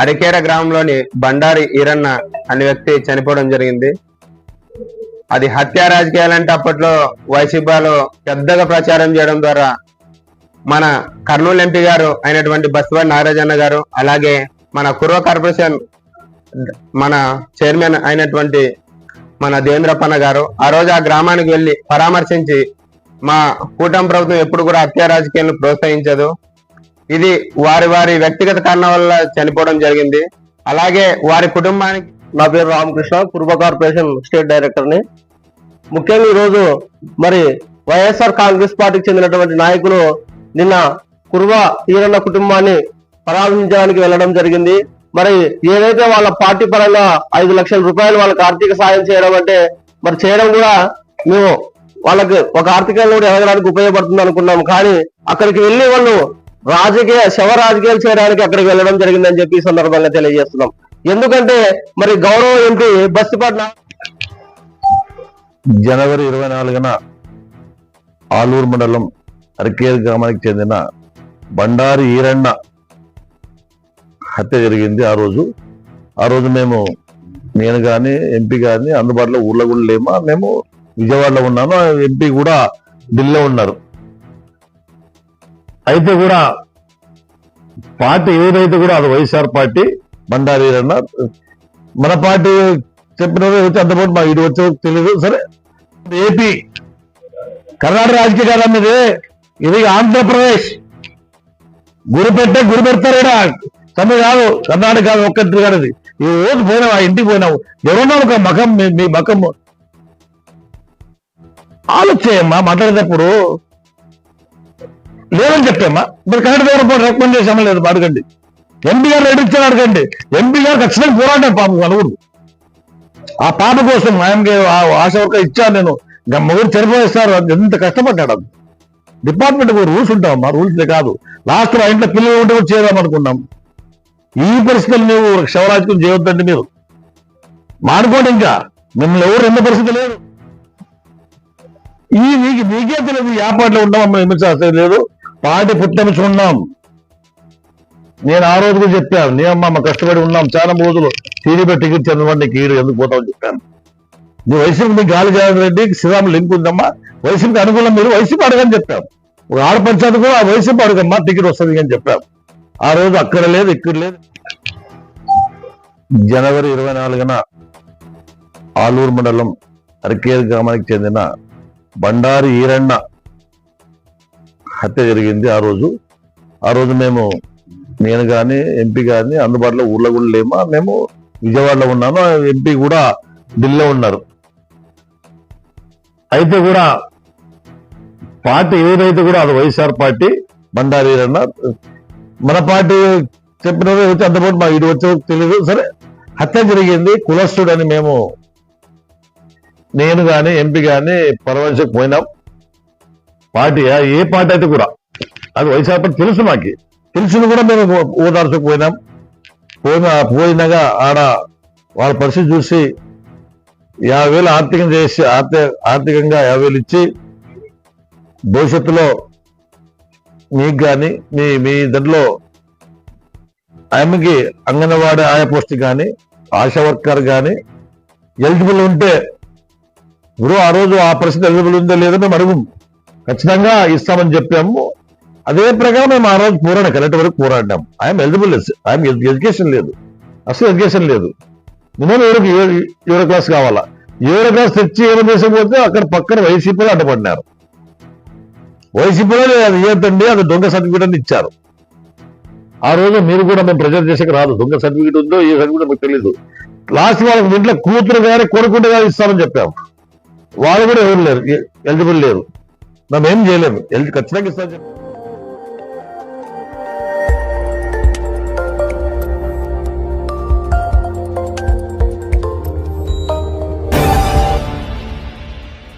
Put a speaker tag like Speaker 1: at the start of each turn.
Speaker 1: అరికేర గ్రామంలోని బండారి ఈరన్న అనే వ్యక్తి చనిపోవడం జరిగింది. అది హత్యా రాజకీయాలంటే అప్పట్లో వైసీపీలో పెద్దగా ప్రచారం చేయడం ద్వారా మన కర్నూలు ఎంపీ గారు అయినటువంటి బస్వాడి నాగరాజన్న గారు అలాగే మన కుర్వ కార్పొరేషన్ మన చైర్మన్ అయినటువంటి మన దేవేంద్రప్పన్న గారు ఆ రోజు ఆ గ్రామానికి వెళ్ళి పరామర్శించి మా కూటమి ప్రభుత్వం ఎప్పుడు కూడా హత్యా రాజకీయాలను ప్రోత్సహించదు. ఇది వారి వారి వ్యక్తిగత కారణం వల్ల చనిపోవడం జరిగింది. అలాగే వారి కుటుంబానికి
Speaker 2: నా పేరు రామకృష్ణ పూర్వ కార్పొరేషన్ స్టేట్ డైరెక్టర్ని. ముఖ్యంగా ఈరోజు మరి వైఎస్ఆర్ కాంగ్రెస్ పార్టీకి చెందినటువంటి నాయకులు నిన్న కుర్వ ఈరన్న కుటుంబాన్ని పరామర్శించడానికి వెళ్ళడం జరిగింది. మరి ఏదైతే వాళ్ళ పార్టీ పరంగా ఐదు లక్షల రూపాయలు వాళ్ళకి ఆర్థిక సాయం చేయడం అంటే మరి చేయడం కూడా మేము వాళ్ళకి ఒక ఆర్థికంగా కూడా ఎదగడానికి ఉపయోగపడుతుంది అనుకున్నాం కానీ అక్కడికి వెళ్ళి వాళ్ళు రాజకీయ శవ రాజకీయాలు చేయడానికి అక్కడికి వెళ్ళడం జరిగిందని చెప్పి ఈ సందర్భంగా తెలియజేస్తున్నాం. ఎందుకంటే మరి గౌరవ ఎంపీ బస్తిపాటి
Speaker 3: జనవరి ఇరవై నాలుగున ఆలూరు మండలం అరికేర్ గ్రామానికి చెందిన బండారి ఈరన్న హత్య జరిగింది ఆ రోజు. ఆ రోజు మేము నేను కానీ ఎంపీ కానీ అందుబాటులో ఊర్లో కూడా లేమా మేము విజయవాడలో ఉన్నాను. ఎంపీ కూడా ఢిల్లీలో ఉన్నారు. అయితే కూడా పార్టీ ఏదైతే కూడా అది వైఎస్ఆర్ పార్టీ బండారి ఈరಣ್ణ మన పార్టీ చెప్పిన వచ్చి అంతపాటు మా ఇటు వచ్చే తెలియదు సరే ఏపీ కర్ణాటక రాజకీయ కాలం ఇది ఇది ఆంధ్రప్రదేశ్. గురి పెట్టే గురి పెడతారు తమిళ కాదు కర్ణాటక కాదు ఒక్కటి కాదు ఈ రోజు పోయినావు ఆ ఇంటికి పోయినావు. ఎవరన్నా ఒక మకం మీ- మఖం మకం. ఆలోచమ్మా మాట్లాడేటప్పుడు లేదని చెప్పామా మరి కరెక్ట్ దగ్గర రికమెండ్ చేసామా లేదు అడగండి. ఎంపీ గారు రెడీ ఇచ్చారు అడగండి. ఎంపీ గారు ఖచ్చితంగా పోరాటం పాపం నలుగురు ఆ పాప కోసం ఆయనకి ఆ- ఆశ వరకు ఇచ్చాను నేను. ఇంకా మొగుడు చనిపోయిస్తారు ఎంత కష్టపడ్డాడు అది డిపార్ట్మెంట్ రూల్స్ ఉంటామమ్మా రూల్స్ కాదు. లాస్ట్ మా ఇంట్లో పిల్లలు ఉంటే కూడా చేద్దాం అనుకున్నాం. ఈ పరిస్థితులు నువ్వు శవరాజకీయం చేయొద్దండి మీరు. మానుకోండి ఇంకా. మిమ్మల్ని ఎవరు ఎంత పరిస్థితి లేదు. ఈ నీకు నీకే తెలియదు ఏ ఉండడం ఉంటామమ్మా విమర్శ లేదు. పాటి పుట్టమించి ఉన్నాం నేను ఆ రోజు కూడా చెప్పాను నేనమ్మా మా కష్టపడి ఉన్నాం చాలా రోజులు టీడీపీ టికెట్ చంద్రబాబు నీకు ఈడు ఎందుకు పోతామని చెప్పాను. నీ వైసీపీ మీ గాలి జగన్ రెడ్డి శ్రీరామ్ లింక్ ఉందమ్మా. వైసీపీకి అనుకూలం మీరు వైసీపీ అడగని చెప్పాం ఒక ఆడపంచాయతీ కూడా ఆ వైసీపీ అడగమ్మా టికెట్ వస్తుంది అని చెప్పాం ఆ రోజు అక్కడ లేదు ఇక్కడ లేదు. జనవరి ఇరవై నాలుగున ఆలూరు మండలం అరకేరు గ్రామానికి చెందిన బండారి ఈరన్న హత్య జరిగింది ఆ రోజు. ఆ రోజు మేము నేను కానీ ఎంపీ కానీ అందుబాటులో ఊర్లో కూడా లేమా. మేము విజయవాడలో ఉన్నాను. ఎంపీ కూడా ఢిల్లీలో ఉన్నారు. అయితే కూడా పార్టీ ఏదైతే కూడా అది వైఎస్ఆర్ పార్టీ బండారీ ఈరಣ್ణ మన పార్టీ చెప్పిన వచ్చి అంతపాటు మా ఇటు వచ్చే తెలియదు సరే హత్య జరిగింది. కులస్తుడని మేము నేను కానీ ఎంపీ కానీ పరవంశకు పోయినాం. పార్టీ ఏ పార్టీ అయితే కూడా? అది వైఎస్ఆర్ తెలుసు మాకి. తెలిసిన కూడా మేము ఓదార్చకు పోయినాం. పోయిన పోయినగా ఆడ వాళ్ళ పరిస్థితి చూసి యాభై వేలు ఆర్థికం చేసి ఆర్థిక ఆర్థికంగా యాభై వేలు ఇచ్చి భవిష్యత్తులో మీకు కానీ మీ మీ దాంట్లో ఆమెకి అంగన్వాడీ ఆయా పోస్ట్ కానీ ఆశా వర్కర్ కానీ ఎలిజిబుల్ ఉంటే ఇప్పుడు ఆ రోజు ఆ పరిస్థితి ఎలిజిబుల్ ఉందో లేదో మేము అడుగు ఖచ్చితంగా ఇస్తామని చెప్పాము. అదే ప్రకారం మేము ఆ రోజు పోరాడాం కరెక్ట్ వరకు పోరాడాం ఐఎమ్ ఎలిజిబుల్ ఐఎమ్ ఎడ్యుకేషన్ లేదు. అసలు ఎడ్యుకేషన్ లేదు. మినిమం ఎవరికి ఏడో క్లాస్ కావాలా? ఏడో క్లాస్ తెచ్చి ఏమో చేసకపోతే అక్కడ పక్కన వైసీపీలో అడ్డపడినారు. వైసీపీలో అది ఏంటండి అది దొంగ సర్టిఫికేట్ అని ఇచ్చారు. ఆ రోజు మీరు కూడా మేము ప్రజెంట్ చేసేకి రాదు. దొంగ సర్టిఫికేట్ ఉందో ఏ సర్టిఫికేట్ మీకు తెలియదు లాస్ట్ వాళ్ళకి ఇంట్లో కూతురు కానీ కొడుకుంటే కానీ ఇస్తామని చెప్పాము వాళ్ళు కూడా ఎవరు లేరు ఎలిజిబుల్ లేరు. మేము ఏం చేయలేము ఎలిజి ఖచ్చితంగా ఇస్తాను చెప్పాము